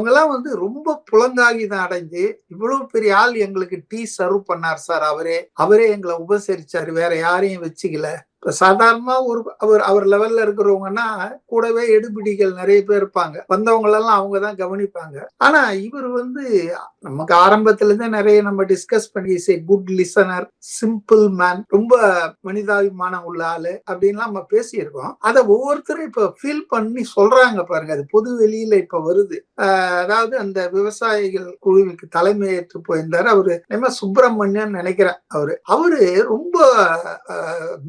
அவங்கெல்லாம் வந்து ரொம்ப புலங்காகிதம் அடைஞ்சு இவ்வளவு பெரிய ஆள் எங்களுக்கு டீ சர்வ் பண்ணார் சார் அவரே. அவரே எங்களை உபசரிச்சாரு. வேற யாரையும் வச்சுக்கல. இப்போ சாதாரணமா ஒரு அவர் அவர் லெவல்ல இருக்கிறவங்கன்னா கூடவே எடுபிடிகள் நிறைய பேர் இருப்பாங்க. வந்தவங்களெல்லாம் அவங்க தான் கவனிப்பாங்க. ஆனா இவர் வந்து நமக்கு ஆரம்பத்துல இருந்தே நிறைய நம்ம டிஸ்கஸ் பண்ணி say good listener simple man ரொம்ப மனிதாபிமானம் உள்ள ஆளு அப்படின்லாம் நம்ம பேசியிருக்கோம். அதை ஒவ்வொருத்தரும் இப்ப ஃபீல் பண்ணி சொல்றாங்க பாருங்க. அது பொது வெளியில இப்ப வருது. அதாவது அந்த விவசாயிகள் குழுவுக்கு தலைமையேற்று போயிருந்தாரு அவரு. நம்ம சுப்பிரமணியன் நினைக்கிறேன் அவரு. அவரு ரொம்ப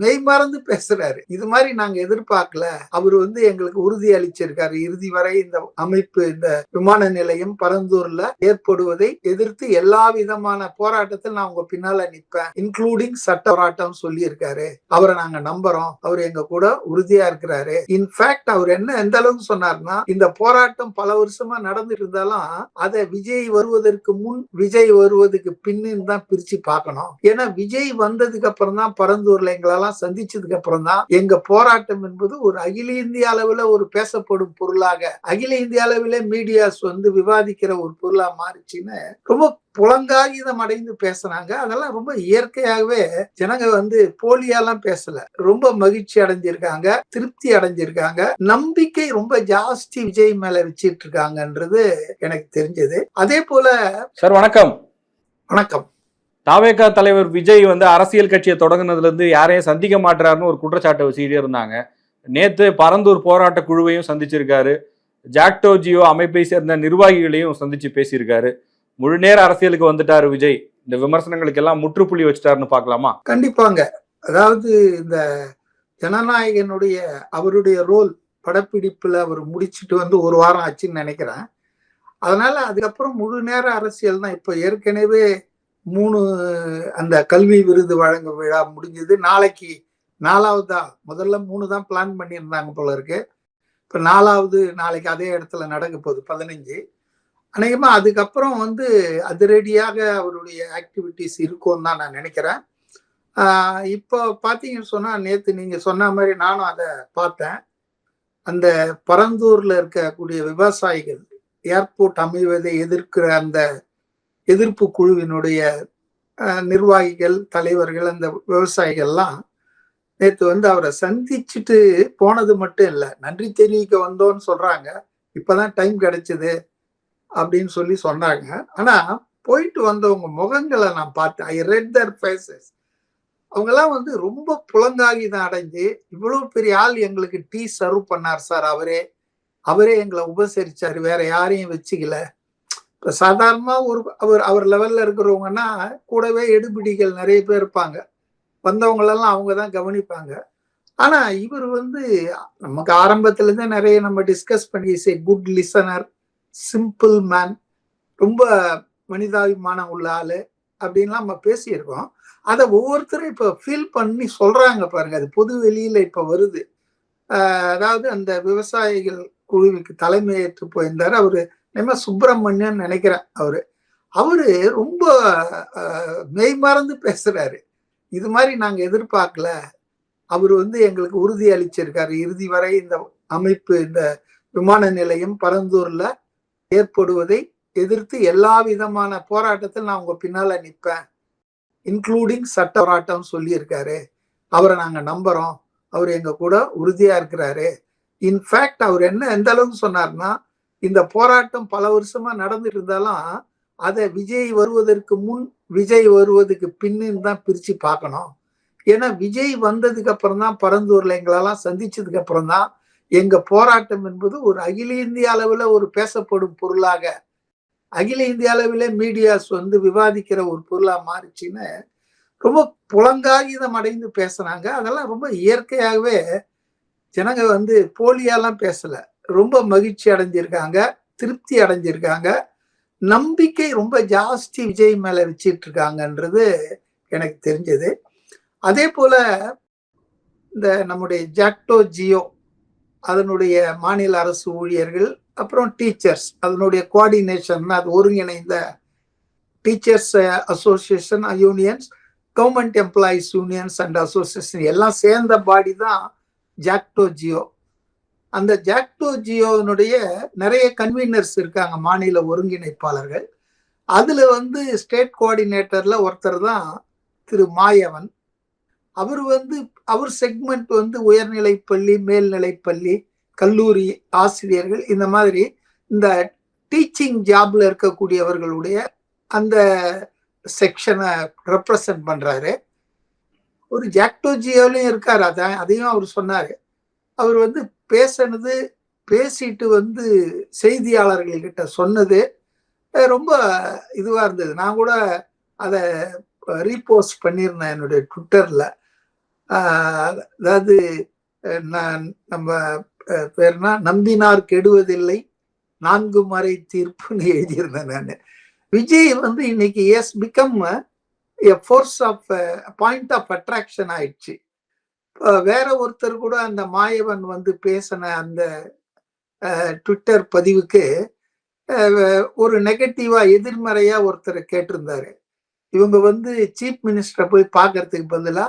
மெய்மார மெய்மறந்து பேசுறாரு. இது மாதிரி நாங்க எதிர்பார்க்கல. அவர் வந்து எங்களுக்கு உறுதி அளிச்சிருக்காரு. இறுதி வரை இந்த அமைப்பு இந்த விமான நிலையம் பரந்தூர்ல ஏற்படுவதை எதிர்த்து எல்லா விதமான போராட்டத்தில் நான் உங்க பின்னால நிப்பேன். இன்க்ளூடிங் சட்ட போராட்டம் சொல்லி இருக்காரு அவரை நாங்க நம்புறோம். அவர் எங்க கூட உறுதியா இருக்கிறாரு. இன்ஃபேக்ட் அவர் என்ன எந்த அளவுக்கு சொன்னார்னா இந்த போராட்டம் பல வருஷமா நடந்துட்டு இருந்தாலும் அதை விஜய் வருவதற்கு முன் விஜய் வருவதற்கு பின்னு தான் பிரிச்சு பார்க்கணும். ஏன்னா விஜய் வந்ததுக்கு அப்புறம் தான் பரந்தூர்ல எங்களெல்லாம் சந்திச்சதுக்கு அப்புறம் தான் எங்க போராட்டம் என்பது ஒரு அகில இந்திய அளவுல ஒரு பேசப்படும் பொருளாக அகில இந்திய அளவில மீடியாஸ் வந்து விவாதிக்கிற ஒரு பொருளா மாறிச்சுன்னு ரொம்ப புலங்காகிதம் அடைந்து பேசுனாங்க அதெல்லாம் ரொம்ப இயற்கையாகவே ஜனங்க வந்து போலியாலாம் பேசல. ரொம்ப மகிழ்ச்சி அடைஞ்சிருக்காங்க திருப்தி அடைஞ்சிருக்காங்க. நம்பிக்கை ரொம்ப ஜாஸ்தி விஜய் மேல வச்சிட்டு இருக்காங்கன்றது எனக்கு தெரிஞ்சது. அதே போல சார் வணக்கம். வணக்கம். தாவேகா தலைவர் விஜய் வந்து அரசியல் கட்சியை தொடங்கினதுலேருந்து யாரையும் சந்திக்க மாட்டுறாருன்னு ஒரு குற்றச்சாட்டை வச்சுக்கிட்டே இருந்தாங்க. நேற்று பரந்தூர் போராட்ட குழுவையும் சந்திச்சிருக்காரு. ஜாக்டோ ஜியோ அமைப்பை சேர்ந்த நிர்வாகிகளையும் சந்திச்சு பேசியிருக்காரு. முழு நேர அரசியலுக்கு வந்துட்டாரு விஜய். இந்த விமர்சனங்களுக்கு எல்லாம் முற்றுப்புள்ளி வச்சுட்டாருன்னு பார்க்கலாமா? கண்டிப்பாங்க. அதாவது இந்த ஜனநாயகனுடைய அவருடைய ரோல் படப்பிடிப்புல அவர் முடிச்சிட்டு வந்து ஒரு வாரம் ஆச்சுன்னு நினைக்கிறேன். அதனால அதுக்கப்புறம் முழு நேர அரசியல் தான். இப்போ ஏற்கனவே மூணு அந்த கல்வி விருது வழங்கும் விழா முடிஞ்சது. நாளைக்கு நாலாவதா முதல்ல மூணு தான் பிளான் பண்ணியிருந்தாங்க போல இருக்கு. இப்போ நாலாவது நாளைக்கு அதே இடத்துல நடக்க போகுது பதினஞ்சு. அநேகமாக அதுக்கப்புறம் வந்து அதிரடியாக அவருடைய ஆக்டிவிட்டிஸ் இருக்கும்னு தான் நான் நினைக்கிறேன். இப்போ பார்த்தீங்கன்னு சொன்னால் நேற்று நீங்கள் சொன்ன மாதிரி நானும் அதை பார்த்தேன். அந்த பரந்தூரில் இருக்கக்கூடிய விவசாயிகள் ஏர்போர்ட் அமைவதை எதிர்க்கிற அந்த எதிர்ப்பு குழுவினுடைய நிர்வாகிகள் தலைவர்கள் அந்த விவசாயிகள்லாம் நேற்று வந்து அவரை சந்திச்சுட்டு போனது மட்டும் இல்லை. நன்றி தெரிவிக்க வந்தோன்னு சொல்றாங்க. இப்பதான் டைம் கிடைச்சது அப்படின்னு சொல்லி சொன்னாங்க. ஆனா போயிட்டு வந்தவங்க முகங்களை நான் பார்த்தேன். ஐ ரெட் தர் ஃபேஸஸ் அவங்கெல்லாம் வந்து ரொம்ப புலங்காகிதம் அடைஞ்சு இவ்வளவு பெரிய ஆள் எங்களுக்கு டீ சர்வ் பண்ணார் சார் அவரே. அவரே எங்களை உபசரிச்சார். வேற யாரையும் வச்சுக்கல. இப்போ சாதாரணமாக ஒரு அவர் அவர் லெவலில் இருக்கிறவங்கன்னா கூடவே எடுபிடிகள் நிறைய பேர் இருப்பாங்க. வந்தவங்களெல்லாம் அவங்க தான் கவனிப்பாங்க. ஆனால் இவர் வந்து நமக்கு ஆரம்பத்துலேருந்தே நிறைய நம்ம டிஸ்கஸ் பண்ணி say good listener simple man ரொம்ப மனிதாபிமானம் உள்ள ஆள் அப்படின்லாம் நம்ம பேசியிருக்கோம். அதை ஒவ்வொருத்தரும் இப்போ ஃபீல் பண்ணி சொல்கிறாங்க பாருங்க. அது பொது வெளியில் இப்போ வருது. அதாவது அந்த விவசாயிகள் குழுவுக்கு தலைமையேற்று போயிருந்தார். அவர் நம்ம சுப்பிரமணியன் நினைக்கிறேன் அவரு. அவரு ரொம்ப மெய்மறந்து பேசுறாரு. இது மாதிரி நாங்க எதிர்பார்க்கல. அவர் வந்து எங்களுக்கு உறுதி அளிச்சிருக்காரு. இறுதி வரை இந்த அமைப்பு இந்த விமான நிலையம் பரந்தூர்ல ஏற்படுவதை எதிர்த்து எல்லா விதமான போராட்டத்தில் நான் உங்க பின்னால நிற்பேன். இன்க்ளூடிங் சட்ட போராட்டம் சொல்லியிருக்காரு. அவரை நாங்க நம்புறோம். அவர் எங்க கூட உறுதியா இருக்கிறாரு. இன்ஃபேக்ட் அவர் என்ன எந்த அளவுக்கு சொன்னார்னா இந்த போராட்டம் பல வருஷமா நடந்துட்டு இருந்தாலும் அதை விஜய் வருவதற்கு முன் விஜய் வருவதுக்கு பின்னு தான் பிரிச்சு பார்க்கணும். ஏன்னா விஜய் வந்ததுக்கு அப்புறம் தான் பரந்தூர்ல எங்களெல்லாம் சந்திச்சதுக்கு அப்புறம் தான் எங்க போராட்டம் என்பது ஒரு அகில இந்திய அளவுல ஒரு பேசப்படும் பொருளாக அகில இந்திய அளவில் மீடியாஸ் வந்து விவாதிக்கிற ஒரு பொருளாக மாறிச்சின்னு ரொம்ப புலங்காகிதம் அடைந்து பேசுனாங்க அதெல்லாம் ரொம்ப இயற்கையாகவே ஜனங்க வந்து போலியாலாம் பேசலை. ரொம்ப மகிழ்ச்சி அடைஞ்சிருக்காங்க திருப்தி அடைஞ்சிருக்காங்க. நம்பிக்கை ரொம்ப ஜாஸ்தி விஜய் மேல வச்சிட்டு இருக்காங்கன்றது எனக்கு தெரிஞ்சது. அதே போல இந்த நம்முடைய ஜாக்டோ ஜியோ அதனுடைய மாநில அரசு ஊழியர்கள் அப்புறம் டீச்சர்ஸ் அதனுடைய கோஆர்டினேஷன் அது ஒருங்கிணைந்த teachers association unions government employees unions and association எல்லாம் சேர்ந்த பாடி தான் ஜாக்டோ ஜியோ. அந்த ஜாக்டோ ஜியோனுடைய நிறைய கன்வீனர்ஸ் இருக்காங்க மாநில ஒருங்கிணைப்பாளர்கள். அதுல வந்து ஸ்டேட் கோஆர்டினேட்டர்ல ஒருத்தர் தான் திரு மாயவன். அவர் வந்து அவர் செக்மெண்ட் வந்து உயர்நிலை பள்ளி மேல்நிலை பள்ளி கல்லூரி ஆசிரியர்கள் இந்த மாதிரி இந்த டீச்சிங் ஜாப்ல இருக்கக்கூடியவர்களுடைய அந்த செக்ஷனை ரெப்ரசன்ட் பண்றாரு. ஒரு ஜாக்டோஜியோலையும் இருக்காரு அதான் அதையும் அவர் சொன்னாரு. அவர் வந்து பேசினது பேசிட்டு வந்து செய்தியாளர்கள்கிட்ட சொன்னது ரொம்ப இதுவாக இருந்தது. நான் கூட அதை ரீபோஸ்ட் பண்ணியிருந்தேன் என்னுடைய ட்விட்டரில். அதாவது நான் நம்ம பேர்னா நம்பினார் கெடுவதில்லை நான்கு மறை தீர்ப்புன்னு எழுதியிருந்தேன் நான். விஜய் வந்து இன்னைக்கு has become force of point of attraction ஆயிடுச்சு. வேற ஒருத்தர் கூட அந்த மாயவன் வந்து பேசின அந்த ட்விட்டர் பதிவுக்கு ஒரு நெகட்டிவா எதிர்மறையா ஒருத்தர் கேட்டிருந்தாரு. இவங்க வந்து சீஃப் மினிஸ்டரை போய் பார்க்கறதுக்கு பதிலா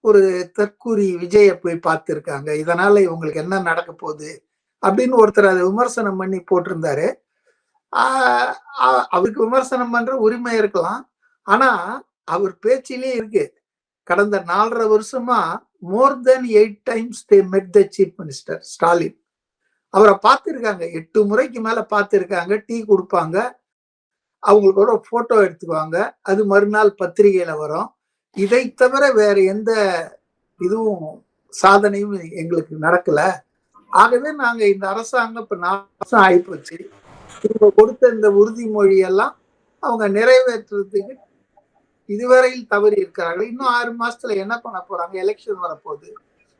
ஒரு தற்கூரி விஜயை போய் பார்த்துருக்காங்க. இதனால இவங்களுக்கு என்ன நடக்க போகுது? அப்படின்னு ஒருத்தர் அதை விமர்சனம் பண்ணி போட்டிருந்தாரு. அவருக்கு விமர்சனம் பண்ற உரிமை இருக்கலாம். ஆனா அவர் பேச்சிலே இருக்கு. கடந்த நாலரை வருஷமா மோர் தென் எயிட் டைம்ஸ் தே மெட் த சீஃப் மினிஸ்டர் ஸ்டாலின் அவரை பார்த்துருக்காங்க. எட்டு முறைக்கு மேலே பார்த்துருக்காங்க. டீ கொடுப்பாங்க. அவங்களோட ஃபோட்டோ எடுத்துக்குவாங்க. அது மறுநாள் பத்திரிகையில் வரும். இதை தவிர வேற எந்த இதுவும் சாதனையும் எங்களுக்கு நடக்கலை. ஆகவே நாங்கள் இந்த அரசாங்கம் இப்போ நாலு வருஷம் ஆகிப்போச்சு இவங்க கொடுத்த இந்த உறுதிமொழியெல்லாம் அவங்க நிறைவேற்றுறதுக்கு இதுவரையில் தவறி இருக்கிறார்கள். இன்னும் ஆறு மாசத்துல என்ன பண்ண போறாங்க? எலெக்ஷன் வரப்போகுது.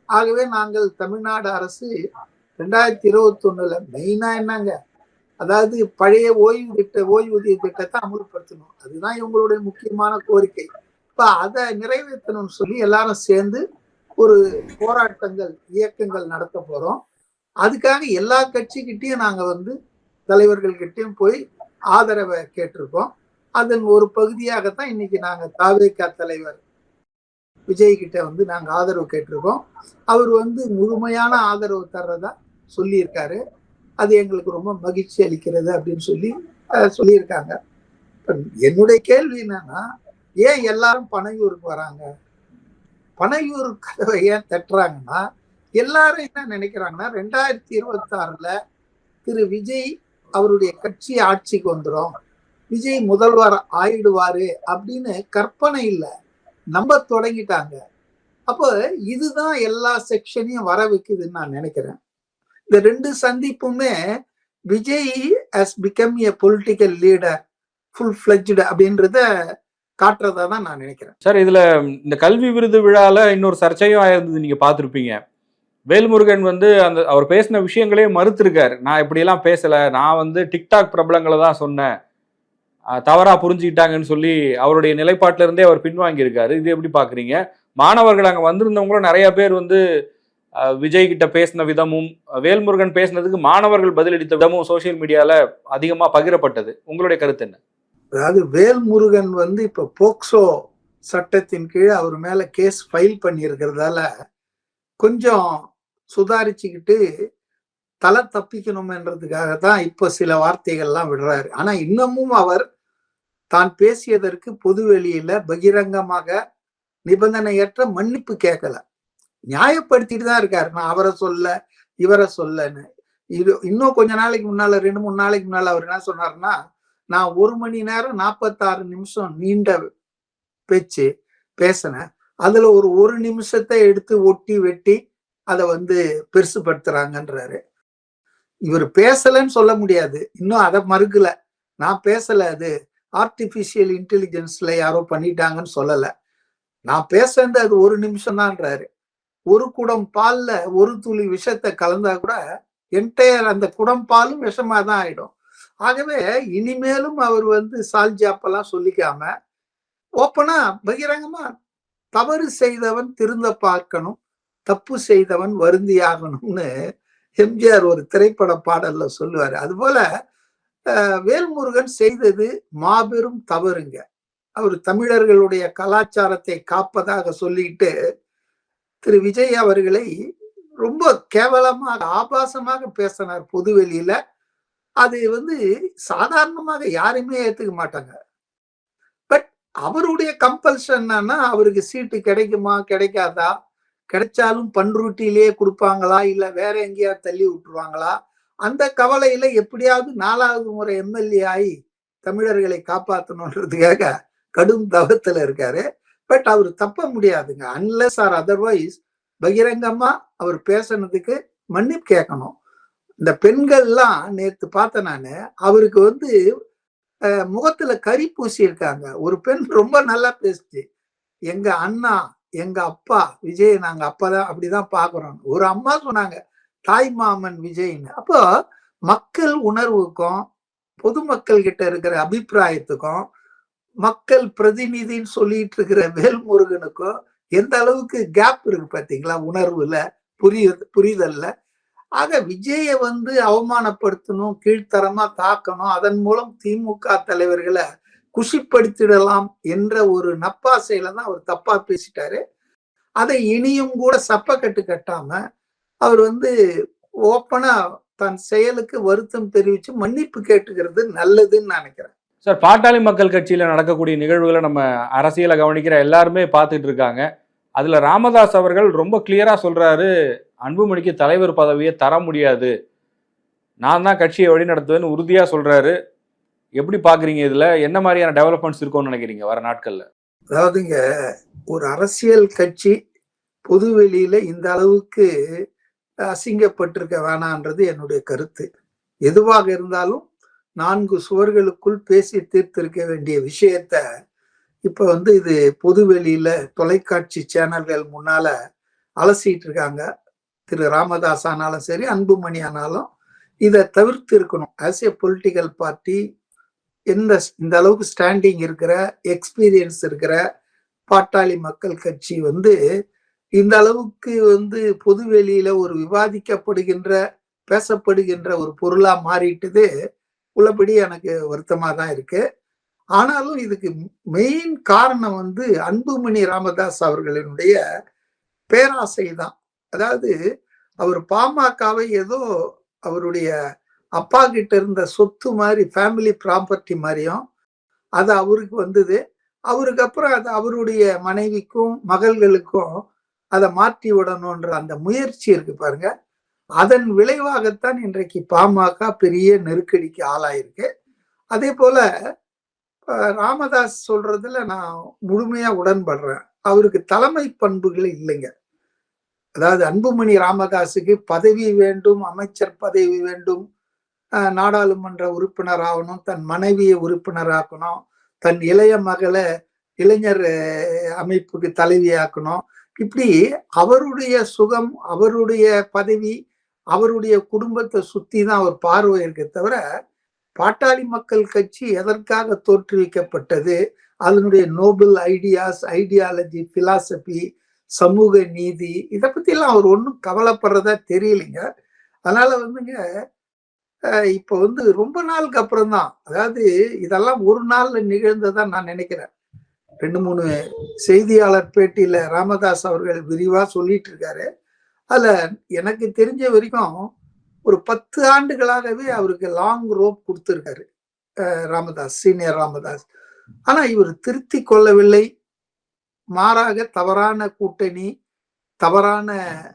ஆகவே நாங்கள் தமிழ்நாடு அரசு ரெண்டாயிரத்தி இருபத்தி ஒண்ணுல மெயினா என்னங்க? அதாவது பழைய ஓய்வு திட்ட ஓய்வூதிய திட்டத்தை அமுல்படுத்தணும். அதுதான் இவங்களுடைய முக்கியமான கோரிக்கை. இப்ப அதை நிறைவேற்றணும்னு சொல்லி எல்லாரும் சேர்ந்து ஒரு போராட்டங்கள் இயக்கங்கள் நடத்த போறோம். அதுக்காக எல்லா கட்சிக்கிட்டையும் நாங்க வந்து தலைவர்கள்கிட்டையும் போய் ஆதரவை கேட்டிருக்கோம். அதன் ஒரு பகுதியாகத்தான் இன்னைக்கு நாங்கள் தாவேகா தலைவர் விஜய் கிட்ட வந்து நாங்கள் ஆதரவு கேட்டிருக்கோம். அவர் வந்து முழுமையான ஆதரவு தர்றதா சொல்லியிருக்காரு. அது எங்களுக்கு ரொம்ப மகிழ்ச்சி அளிக்கிறது அப்படின்னு சொல்லி சொல்லியிருக்காங்க. என்னுடைய கேள்வி என்னன்னா ஏன் எல்லாரும் பனையூருக்கு வராங்க? பனையூர் கதவை ஏன் தட்டுறாங்கன்னா எல்லாரும் என்ன நினைக்கிறாங்கன்னா ரெண்டாயிரத்தி இருபத்தாறுல திரு விஜய் அவருடைய கட்சி ஆட்சிக்கு வந்துடும் விஜய் முதல்வர் ஆயிடுவாரு அப்படின்னு கற்பனை இல்லை. நம்ப தொடங்கிட்டாங்க. அப்போ இதுதான் எல்லா செக்ஷனையும் வர வைக்குதுன்னு நான் நினைக்கிறேன். இந்த ரெண்டு சந்திப்புமே Vijay has become a political leader full fledged அப்படின்றத காட்டுறதா தான் நான் நினைக்கிறேன். சார் இதுல இந்த கல்வி விருது விழால இன்னொரு சர்ச்சையும் ஆயிருந்தது நீங்க பார்த்துருப்பீங்க. வேல்முருகன் வந்து அந்த அவர் பேசின விஷயங்களே மறுத்திருக்காரு. நான் இப்படியெல்லாம் பேசல. நான் வந்து டிக்டாக் பிரபலங்களை தான் சொன்னேன். தவறாக புரிஞ்சுக்கிட்டாங்கன்னு சொல்லி அவருடைய நிலைப்பாட்டிலிருந்தே அவர் பின்வாங்கியிருக்காரு. இது எப்படி பார்க்குறீங்க? மாணவர்கள் அங்கே வந்திருந்தவங்களும் நிறைய பேர் வந்து விஜய் கிட்ட பேசின விதமும் வேல்முருகன் பேசினதுக்கு மாணவர்கள் பதிலளித்த விதமும் சோஷியல் மீடியால அதிகமா பகிரப்பட்டது. உங்களுடைய கருத்து என்ன? அதாவது வேல்முருகன் வந்து இப்ப போக்சோ சட்டத்தின் கீழ் அவர் மேல கேஸ் ஃபைல் பண்ணியிருக்கிறதால கொஞ்சம் சுதாரிச்சுக்கிட்டு தலை தப்பிக்கணும்ன்றதுக்காக தான் இப்போ சில வார்த்தைகள்லாம் விடுறாரு. ஆனா இன்னமும் அவர் தான் பேசியதற்கு பொதுவெளியில பகிரங்கமாக நிபந்தனையற்ற மன்னிப்பு கேட்கல. நியாயப்படுத்திட்டு தான் இருக்காரு. நான் அவரை சொல்ல இவரை சொல்லன்னு. இது இன்னும் கொஞ்ச நாளைக்கு முன்னால ரெண்டு மூணு நாளைக்கு முன்னால அவர் என்ன சொன்னாருன்னா நான் ஒரு மணி நேரம் நாற்பத்தாறு நிமிஷம் நீண்ட பேச்சு பேசினேன். அதுல ஒரு ஒரு நிமிஷத்தை எடுத்து ஒட்டி வெட்டி அதை வந்து பெருசுபடுத்துறாங்கன்றாரு இவர் பேசலன்னு சொல்ல முடியாது. இன்னும் அதை மறுக்கல. நான் பேசல அது. ஆர்டிபிஷியல் இன்டெலிஜென்ஸ்ல யாரோ பண்ணிட்டாங்கன்னு சொல்லலை. நான் பேசுறது அது ஒரு நிமிஷம் தான்றாரு ஒரு குடம் பால்ல ஒரு துளி விஷத்தை கலந்தா கூட என்டையர் அந்த குடம் பாலும் விஷமா தான் ஆயிடும். ஆகவே இனிமேலும் அவர் வந்து சால்ஜாப்பெல்லாம் சொல்லிக்காம ஓப்பனா பகிரங்கமா தவறு செய்தவன் திருந்த பார்க்கணும் தப்பு செய்தவன் வருந்தியாகணும்னு எம்ஜிஆர் ஒரு திரைப்பட பாடல்ல சொல்லுவார். அதுபோல வேல்முருகன் செய்தது மாபெரும் தவறுங்க. அவர் தமிழர்களுடைய கலாச்சாரத்தை காப்பதாக சொல்லிட்டு திரு விஜய் அவர்களை ரொம்ப கேவலமாக ஆபாசமாக பேசினார் பொதுவெளியில. அது வந்து சாதாரணமாக யாருமே ஏத்துக்க மாட்டாங்க. பட் அவருடைய கம்பல்ஷன்னா அவருக்கு சீட்டு கிடைக்குமா கிடைக்காதா? கிடைச்சாலும் பன்ருட்டிலேயே கொடுப்பாங்களா? இல்ல வேற எங்கேயாவது தள்ளி விட்டுருவாங்களா? அந்த கவலையில எப்படியாவது நாலாவது முறை எம்எல்ஏ ஆகி தமிழர்களை காப்பாற்றணுன்றதுக்காக கடும் தவத்துல இருக்காரு. பட் அவர் தப்ப முடியாதுங்க. அன்லெஸ் ஆர் அதர்வைஸ் பகிரங்கமா அவர் பேசுனதுக்கு மன்னிப்பு கேட்கணும். இந்த பெண்கள்லாம் நேத்து பார்த்தேன் நானு அவருக்கு வந்து முகத்துல கறி பூசி இருக்காங்க ஒரு பெண் ரொம்ப நல்லா பேசுச்சு. எங்க அண்ணா எங்க அப்பா விஜய் நாங்க அப்பதான் அப்படிதான் பாக்குறோம் ஒரு அம்மா சொன்னாங்க. தாய் மாமன் விஜய்னு. அப்போ மக்கள் உணர்வுக்கும் பொதுமக்கள் கிட்ட இருக்கிற அபிப்பிராயத்துக்கும் மக்கள் பிரதிநிதின்னு சொல்லிட்டு இருக்கிற வேல்முருகனுக்கும் எந்த அளவுக்கு கேப் இருக்கு பாத்தீங்களா உணர்வுல புரிய புரிதல்ல. ஆக விஜய வந்து அவமானப்படுத்தணும் கீழ்த்தரமா தாக்கணும் அதன் மூலம் திமுக தலைவர்களை குஷிப்படுத்திடலாம் என்ற ஒரு நப்பாசையில தான் அவர் தப்பா பேசிட்டாரு. அதை இனியும் கூட சப்பக்கட்டு கட்டாம அவர் வந்து ஓப்பனா தன் செயலுக்கு வருத்தம் தெரிவிச்சு மன்னிப்பு கேட்டுக்கிறது நல்லதுன்னு நினைக்கிறேன். சார் பாட்டாளி மக்கள் கட்சியில நடக்கக்கூடிய நிகழ்வுகளை நம்ம அரசியலை கவனிக்கிற எல்லாருமே பார்த்துட்டு இருக்காங்க. அதுல ராமதாஸ் அவர்கள் ரொம்ப கிளியரா சொல்றாரு அன்புமணிக்கு தலைவர் பதவியை தர முடியாது. நான் தான் கட்சியை வழி நடத்துவேன்னு உறுதியா சொல்றாரு. எப்படி பாக்குறீங்க இதுல? என்ன மாதிரியான டெவலப்மெண்ட்ஸ் இருக்கும்னு நினைக்கிறீங்க வர நாட்கள்ல? அதாவதுங்க ஒரு அரசியல் கட்சி பொது வெளியில இந்த அளவுக்கு அசிங்கப்பட்டிருக்க வேணான்றது என்னுடைய கருத்து. எதுவாக இருந்தாலும் நான்கு சுவர்களுக்குள் பேசி தீர்த்திருக்க வேண்டிய விஷயத்த இப்ப வந்து இது பொதுவெளியில தொலைக்காட்சி சேனல்கள் முன்னால அலசிட்டு இருக்காங்க திரு ராமதாஸ் ஆனாலும் சரி அன்புமணி ஆனாலும் இதை தவிர்த்து இருக்கணும் ஆஸ் ஏ பொலிட்டிக்கல் பார்ட்டி எந்த இந்த அளவுக்கு ஸ்டாண்டிங் இருக்கிற எக்ஸ்பீரியன்ஸ் இருக்கிற பாட்டாளி மக்கள் கட்சி வந்து இந்த அளவுக்கு வந்து பொது வெளியில ஒரு விவாதிக்கப்படுகின்ற பேசப்படுகின்ற ஒரு பொருளா மாறிட்டுது உள்ளபடி எனக்கு வருத்தமா தான் இருக்கு. ஆனாலும் இதுக்கு மெயின் காரணம் வந்து அன்புமணி ராமதாஸ் அவர்களினுடைய பேராசை தான். அதாவது அவர் பாமகவை ஏதோ அவருடைய அப்பா கிட்ட இருந்த சொத்து மாதிரி ஃபேமிலி ப்ராப்பர்ட்டி மாதிரியும் அது அவருக்கு வந்தது. அவருக்கு அப்புறம் அது அவருடைய மனைவிக்கும் மகள்களுக்கும் அதை மாற்றி விடணுன்ற அந்த முயற்சி இருக்கு பாருங்க. அதன் விளைவாகத்தான் இன்றைக்கு பாமக பெரிய நெருக்கடிக்கு ஆளாயிருக்கு. அதே போல ராமதாஸ் சொல்றதுல நான் முழுமையா உடன்படுறேன். அவருக்கு தலைமை பண்புகள் இல்லைங்க. அதாவது அன்புமணி ராமதாஸுக்கு பதவி வேண்டும் அமைச்சர் பதவி வேண்டும் அஹ், நாடாளுமன்ற உறுப்பினர் ஆகணும் தன் மனைவியை உறுப்பினராக்கணும் தன் இளைய மகளை இளைஞர் அமைப்புக்கு தலைவியாக்கணும் இப்படி அவருடைய சுகம் அவருடைய பதவி அவருடைய குடும்பத்தை சுத்தி தான் அவர் பார்வை இருக்கே தவிர பாட்டாளி மக்கள் கட்சி எதற்காக தோற்றுவிக்கப்பட்டது? அதனுடைய நோபல் ஐடியாஸ் ஐடியாலஜி பிலாசபி சமூக நீதி இதை பற்றிலாம் அவர் ஒன்றும் கவலைப்படுறதா தெரியலைங்க. அதனால வந்துங்க இப்போ இப்ப வந்து ரொம்ப நாளுக்கு அப்புறம் தான் அதாவது இதெல்லாம் ஒரு நாள்ல நிகழ்ந்ததான் நான் நினைக்கிறேன். ரெண்டு மூணு செய்தியாளர் பேட்டியில ராமதாஸ் அவர்கள் விரிவா சொல்லிட்டு இருக்காரு அதுல எனக்கு தெரிஞ்ச வரைக்கும் ஒரு பத்து ஆண்டுகளாகவே அவருக்கு லாங் ரோப் கொடுத்துருக்காரு ராமதாஸ் சீனியர் ராமதாஸ். ஆனா இவர் திருத்தி கொள்ளவில்லை. மாறாக தவறான கூட்டணி தவறான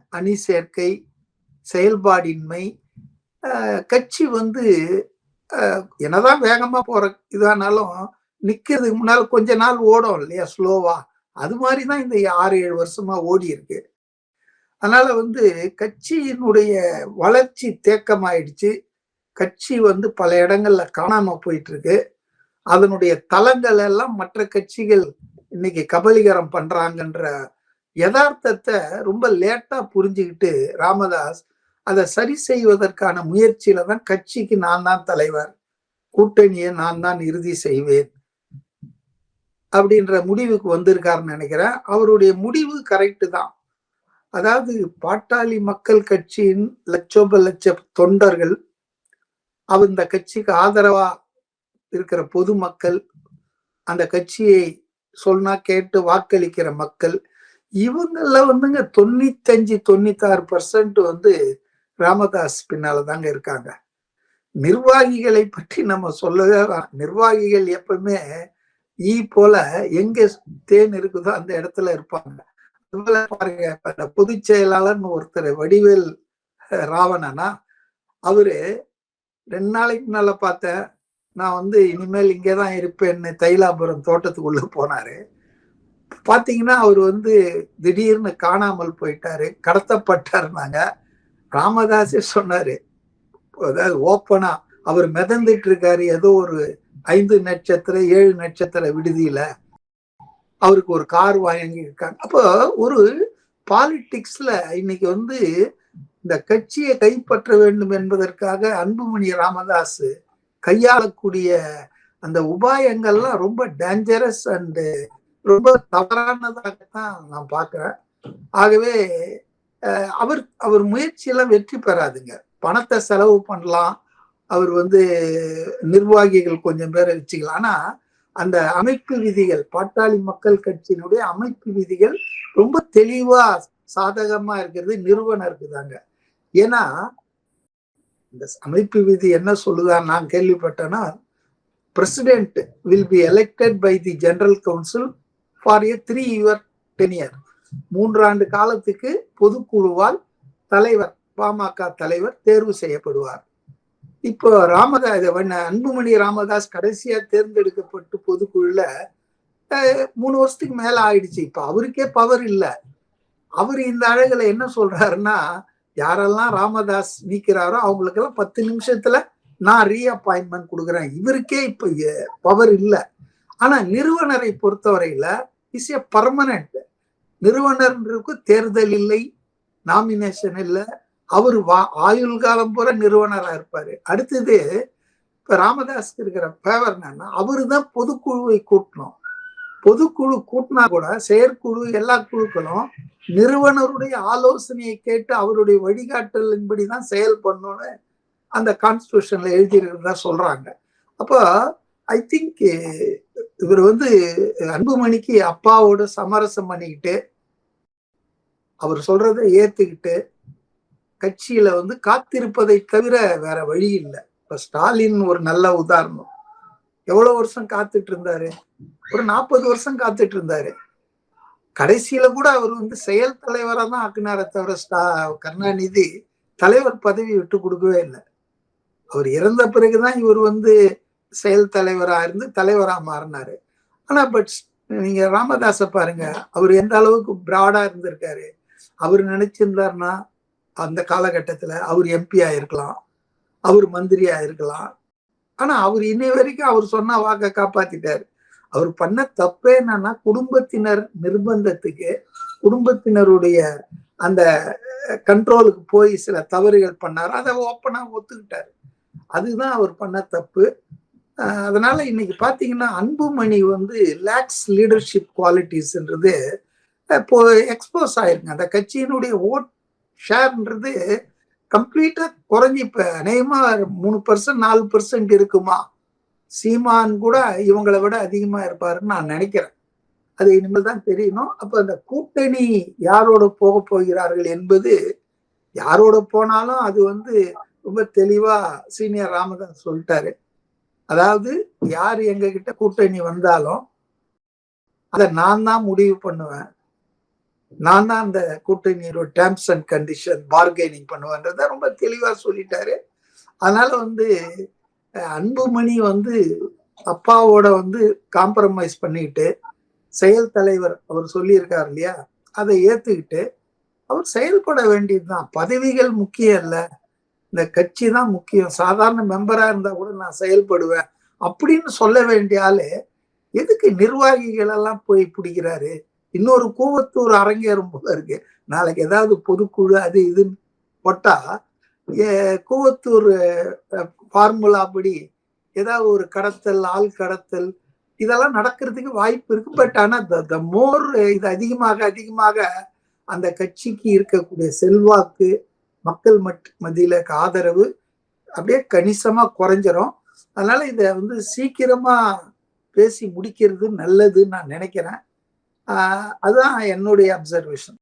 அணி சேர்க்கை செயல்பாடின்மை கட்சி வந்து என்னதான் வேகமா போற இதானாலும் நிக்கிறதுக்கு முன்னால் கொஞ்ச நாள் ஓடும் இல்லையா ஸ்லோவா? அது மாதிரி தான் இந்த ஆறு ஏழு வருஷமா ஓடி இருக்கு. அதனால வந்து கட்சியினுடைய வளர்ச்சி தேக்கமாயிடுச்சு. கட்சி வந்து பல இடங்கள்ல காணாம போயிட்டு இருக்கு அதனுடைய தளங்கள் எல்லாம் மற்ற கட்சிகள் இன்னைக்கு கபலீகரம் பண்றாங்கன்ற யதார்த்தத்தை ரொம்ப லேட்டா புரிஞ்சுக்கிட்டு ராமதாஸ் அதை சரி செய்வதற்கான முயற்சியில தான் கட்சிக்கு நான் தான் தலைவர். கூட்டணியை நான் தான் இறுதி செய்வேன். அப்படின்ற முடிவுக்கு வந்திருக்காருன்னு நினைக்கிறேன். அவருடைய முடிவு கரெக்டு தான். அதாவது பாட்டாளி மக்கள் கட்சியின் லட்சோப லட்ச தொண்டர்கள் அவர் இந்த கட்சிக்கு ஆதரவா இருக்கிற பொதுமக்கள் அந்த கட்சியை சொன்னா கேட்டு வாக்களிக்கிற மக்கள் இவங்கள வந்துங்க தொண்ணூத்தஞ்சு தொண்ணூத்தாறு பர்சன்ட் வந்து ராமதாஸ் பின்னால தாங்க இருக்காங்க. நிர்வாகிகளை பற்றி நம்ம சொல்லவே நிர்வாகிகள் எப்பவுமே ஈ போல எங்க தேன் இருக்குதோ அந்த இடத்துல இருப்பாங்க. அதுபோல பாருங்க பொதுச் செயலாளர்னு ஒருத்தர் வடிவேல் ராவணனா அவரு ரெண்டு நாளைக்கு முன்னால பார்த்தேன் நான் வந்து இனிமேல் இங்கேதான் இருப்பேன்னு தைலாபுரம் தோட்டத்துக்குள்ள போனாரு. பாத்தீங்கன்னா அவர் வந்து திடீர்னு காணாமல் போயிட்டாரு கடத்தப்பட்டாருனாங்க ராமதாஸே சொன்னாரு அதாவது ஓப்பனா அவர் மிதந்துட்டு இருக்காரு ஏதோ ஒரு ஐந்து நட்சத்திர ஏழு நட்சத்திர விடுதியில அவருக்கு ஒரு கார் வாங்கி இருக்காங்க அப்போ ஒரு பாலிடிக்ஸ்ல இன்னைக்கு வந்து இந்த கட்சியை கைப்பற்ற வேண்டும் என்பதற்காக அன்புமணி ராமதாஸ் கையாளக்கூடிய அந்த உபாயங்கள்லாம் ரொம்ப டேஞ்சரஸ் அண்டு ரொம்ப தவறானதாகத்தான் நான் பார்க்குறேன். ஆகவே அவர் அவர் முயற்சியெல்லாம் வெற்றி பெறாதுங்க. பணத்தை செலவு பண்ணலாம். அவர் வந்து நிர்வாகிகள் கொஞ்சம் பேரை வச்சுக்கலாம் ஆனா அந்த அமைப்பு விதிகள் பாட்டாளி மக்கள் கட்சியினுடைய அமைப்பு விதிகள் ரொம்ப தெளிவா சாதகமா இருக்கிறது நிறுவனருக்கு தாங்க ஏன்னா இந்த அமைப்பு விதி என்ன சொல்லுதான் நான் கேள்விப்பட்டேன்னா president will be elected by the general council for a three year tenure மூன்றாண்டு காலத்துக்கு பொதுக்குழுவால் தலைவர் பாமக தலைவர் தேர்வு செய்யப்படுவார். இப்போ ராமதாஸ் அன்புமணி ராமதாஸ் கடைசியா தேர்ந்தெடுக்கப்பட்டு பொதுக்குழுல மூணு வருஷத்துக்கு மேல ஆயிடுச்சு. இப்ப அவருக்கே பவர் இல்லை. அவர் இந்த அழகுல என்ன சொல்றாருன்னா யாரெல்லாம் ராமதாஸ் நீக்கிறாரோ அவங்களுக்கெல்லாம் பத்து நிமிஷத்துல நான் ரீஅப்பாயின்மெண்ட் கொடுக்குறேன். இவருக்கே இப்ப பவர் இல்லை. ஆனா நிறுவனரை பொறுத்தவரையில இஸ் ஏ பர்மனன்ட் நிறுவனருக்கு தேர்தல் இல்லை நாமினேஷன் இல்லை அவர் வா ஆயுள் காலம் பூரா நிறுவனராக இருப்பாரு. அடுத்தது இப்ப ராமதாஸ்க்கு இருக்கிற ஃபேவர் என்னன்னா அவரு தான் பொதுக்குழுவை கூட்டணும். பொதுக்குழு கூட்டினா கூட செயற்குழு எல்லா குழுக்களும் நிறுவனருடைய ஆலோசனையை கேட்டு அவருடைய வழிகாட்டலின்படி தான் செயல்படணும்னு அந்த கான்ஸ்டியூஷன்ல எழுதியிருக்கிறதா சொல்றாங்க. அப்போ ஐ திங்க் இவர் வந்து அன்புமணிக்கு அப்பாவோட சமரசம் பண்ணிக்கிட்டு அவர் சொல்றதை ஏத்துக்கிட்டு கட்சியில வந்து காத்திருப்பதை தவிர வேற வழி இல்லை. இப்ப ஸ்டாலின் ஒரு நல்ல உதாரணம். எவ்வளவு வருஷம் காத்துட்டு இருந்தாரு? ஒரு நாற்பது வருஷம் காத்துட்டு இருந்தாரு. கடைசியில கூட அவர் வந்து செயல் தலைவரா தான் ஆக்குனார தவிர ஸ்டா கருணாநிதி தலைவர் பதவி விட்டு கொடுக்கவே இல்லை. அவர் இறந்த பிறகுதான் இவர் வந்து செயல் தலைவரா இருந்து தலைவரா மாறினாரு. ஆனா பட் நீங்க ராமதாஸ பாருங்க அவர் எந்த அளவுக்கு பிராடா இருந்திருக்காரு. அவர் நினைச்சிருந்தாருன்னா அந்த காலகட்டத்தில் அவர் எம்பியாக இருக்கலாம் அவர் மந்திரியாக இருக்கலாம் ஆனால் அவர் இன்னை வரைக்கும் அவர் சொன்ன வாக்கை காப்பாற்றிட்டார் அவர் பண்ண தப்பே என்னன்னா குடும்பத்தினர் நிர்பந்தத்துக்கு குடும்பத்தினருடைய அந்த கண்ட்ரோலுக்கு போய் சில தவறுகள் பண்ணார். அதை ஓப்பனாக ஒத்துக்கிட்டார். அதுதான் அவர் பண்ண தப்பு. அதனால இன்னைக்கு பார்த்தீங்கன்னா அன்புமணி வந்து லேக்ஸ் லீடர்ஷிப் குவாலிட்டிஸ்ன்றது இப்போ எக்ஸ்போஸ் ஆயிருங்க. அந்த கட்சியினுடைய ஓட் ஷேர்ன்றது கம்ப்ளீட்டா குறைஞ்சி இப்ப அநேகமா மூணு பர்சன்ட் நாலு பர்சன்ட் இருக்குமா? சீமான் கூட இவங்களை விட அதிகமா இருப்பாருன்னு நான் நினைக்கிறேன். அது இனிமேல் தான் தெரியணும். அப்ப அந்த கூட்டணி யாரோட போக போகிறார்கள் என்பது யாரோட போனாலும் அது வந்து ரொம்ப தெளிவா சீனியர் ராமதாஸ் சொல்லிட்டாரு. அதாவது யார் எங்ககிட்ட கூட்டணி வந்தாலும் அதை நான் தான் முடிவு பண்ணுவேன். நான் தான் அந்த கூட்டணியோட டேர்ம்ஸ் அண்ட் கண்டிஷன் பார்கெனிங் பண்ணுவேன்றத ரொம்ப தெளிவாக சொல்லிட்டாரு. அதனால வந்து அன்புமணி வந்து அப்பாவோட வந்து காம்ப்ரமைஸ் பண்ணிக்கிட்டு செயல் தலைவர் அவர் சொல்லியிருக்கார் இல்லையா அதை ஏத்துக்கிட்டு அவர் செயல்பட வேண்டியதுதான். பதவிகள் முக்கியம் இல்ல. இந்த கட்சி தான் முக்கியம். சாதாரண மெம்பரா இருந்தா கூட நான் செயல்படுவேன் அப்படின்னு சொல்ல வேண்டிய ஆளு எதுக்கு நிர்வாகிகள் எல்லாம் போய் பிடிக்கிறாரு? இன்னொரு கூவத்தூர் அரங்கேறும் போல இருக்கு. நாளைக்கு ஏதாவது பொதுக்குழு அது இதுன்னு போட்டா ஏ- கூவத்தூர் ஃபார்முலா படி ஏதாவது ஒரு கடத்தல் ஆள் கடத்தல் இதெல்லாம் நடக்கிறதுக்கு வாய்ப்பு இருக்கு. பட் ஆனால் த மோர் இது அதிகமாக அதிகமாக அந்த கட்சிக்கு இருக்கக்கூடிய செல்வாக்கு மக்கள் மட் மத்தியில ஆதரவு அப்படியே கணிசமா குறைஞ்சிரும். அதனால இதை வந்து சீக்கிரமா பேசி முடிக்கிறது நல்லதுன்னு நான் நினைக்கிறேன். அதுதான் என்னுடைய அப்சர்வேஷன்